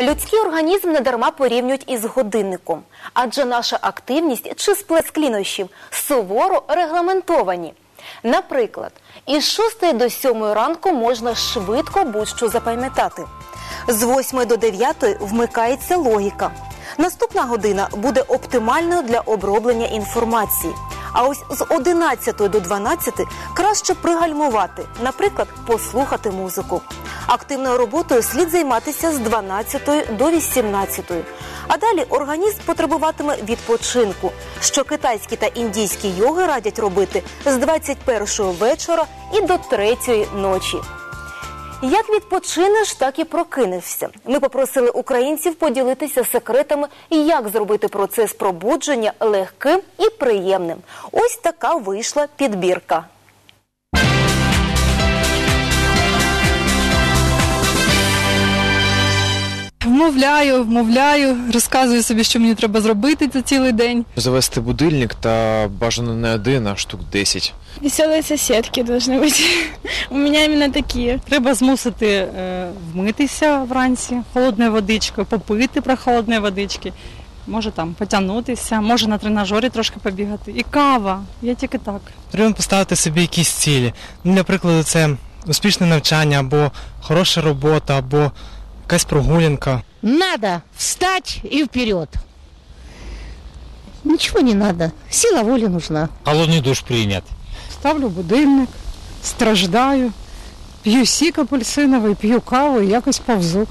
Людський організм недарма порівнюють із годинником, адже наша активність чи сплеск лінощів суворо регламентовані. Наприклад, із 6 до 7 ранку можна швидко будь-що запам'ятати. З 8 до 9 вмикається логіка. Наступна година буде оптимальною для оброблення інформації. А ось з 11 до 12 краще пригальмувати, наприклад, послухати музику. Активною роботою слід займатися з 12 до 18. А далі організм потребуватиме відпочинку, що китайські та індійські йоги радять робити з 21 вечора і до 3 ночі. Як відпочинеш, так і прокинешся. Ми попросили українців поділитися секретами, як зробити процес пробудження легким і приємним. Ось така вийшла підбірка. Вмовляю, вмовляю, розказую собі, що мені треба зробити за цілий день. Завести будильник та бажано не один, а штук 10. Веселые соседки должны быть. У меня именно такие. Треба змусити е, вмитися вранці холодною водичкою, попити прохолодної водички. Може там потягнутися, може на тренажері трошки побігати. І кава. Я тільки так. Потрібно поставити собі якісь цілі. Ну, для прикладу, це успішне навчання, або хороша робота, або якась прогулянка. Надо встать и вперед. Ничего не надо. Сила воли нужна. Холодный душ принят. Ставлю будильник, страждаю, п'ю сік апельсиновий, п'ю каву і якось повзу.